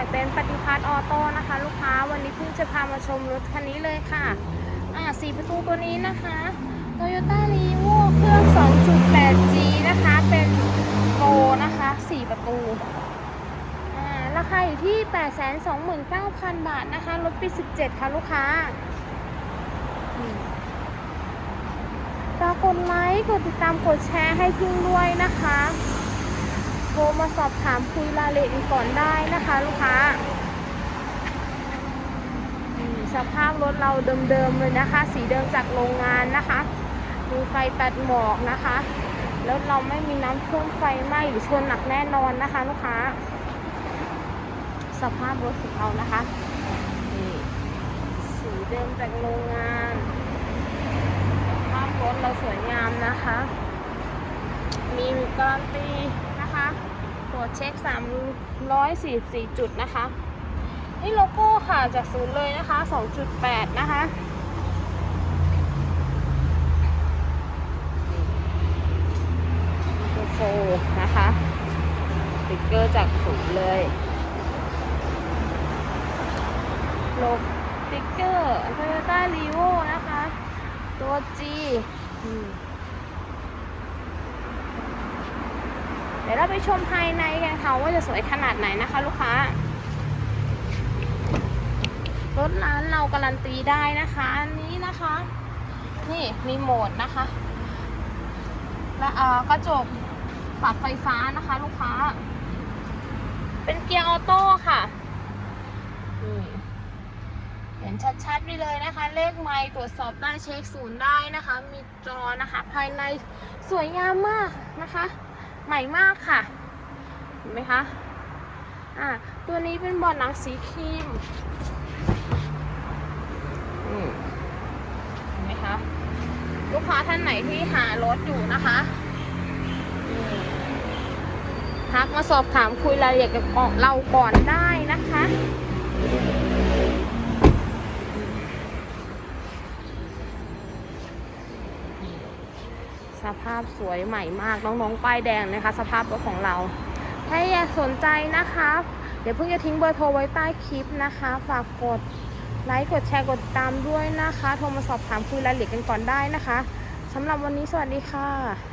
ากเต็นปฏิพัฒน์ออโต้นะคะ ลูกค้าวันนี้เพิ่งจะพามาชมรถคันนี้เลยค่ะ อ่าสี่ประตูตัวนี้นะคะ Toyota r e v o เครื่อง 2.8G นะคะ เป็นโฟนะคะสี่ประตูอ่าราคาอยู่ที่ 829,000 บาทนะคะรถปี17 ค่ะ ลูกค้าฝากกดไลค์ กดติดตาม กดแชร์ให้พึ่งด้วยนะคะ รมาสอบถามคุยรายละเอียดก่อนได้นะคะลูกค้าสภาพรถเราเดิมๆเลยนะคะ สีเดิมจากโรงงานนะคะ มีไฟตัดหมอกนะคะ แล้วเราไม่มีน้ำท่วมไฟไหม้หรือชนหนักแน่นอนนะคะ ลูกค้า สภาพรถของเรานะคะสีเดิมจากโรงงานสภาพรถเราสวยงามนะคะ มีการันตี วจเช็ค 344 จุดนะคะ นี่โลโก้ค่ะจากศูนย์เลยนะคะ 2.8 นะคะโฟนะคะติ๊กเกอร์จากศูนย์เลยโลกสติ๊กเกอร์ Toyota r e v o นะคะ ตัว G อืม ดี๋ยวเราไปชมภายในกันค่ะว่าจะสวยขนาดไหนนะคะ ลูกค้ารถร้านเราการันตีได้นะคะอันนี้นะคะ นี่มีโหมดนะคะ และเอ่อกระจกปรับไฟฟ้านะคะ ลูกค้า เป็นเกียร์ออโต้ค่ะนี่เห็นชัดๆไปเลยนะคะ เลขไมล์ตรวจสอบได้เช็คศูนย์ได้นะคะ มีจอนะคะ ภายในสวยงามมากนะคะ ใหม่มากค่ะ เห็นไหมคะ อ่า ตัวนี้เป็นบอร์ดหนังสีครีมเห็นไหมคะ ลูกค้าท่านไหนที่หารถอยู่นะคะทักมาสอบถามคุยรายละเอียดกับเราก่อนได้นะคะ สภาพสวยใหม่มากน้องๆป้ายแดงนะคะ สภาพรถของเรา ถ้าอยากสนใจนะคะ เดี๋ยวเพิ่งจะทิ้งเบอร์โทรไว้ใต้คลิปนะคะ ฝากกดไลค์กดแชร์กดติดตามด้วยนะคะ โทรมาสอบถามคุยรายละเอียดกันก่อนได้นะคะสำหรับวันนี้สวัสดีค่ะ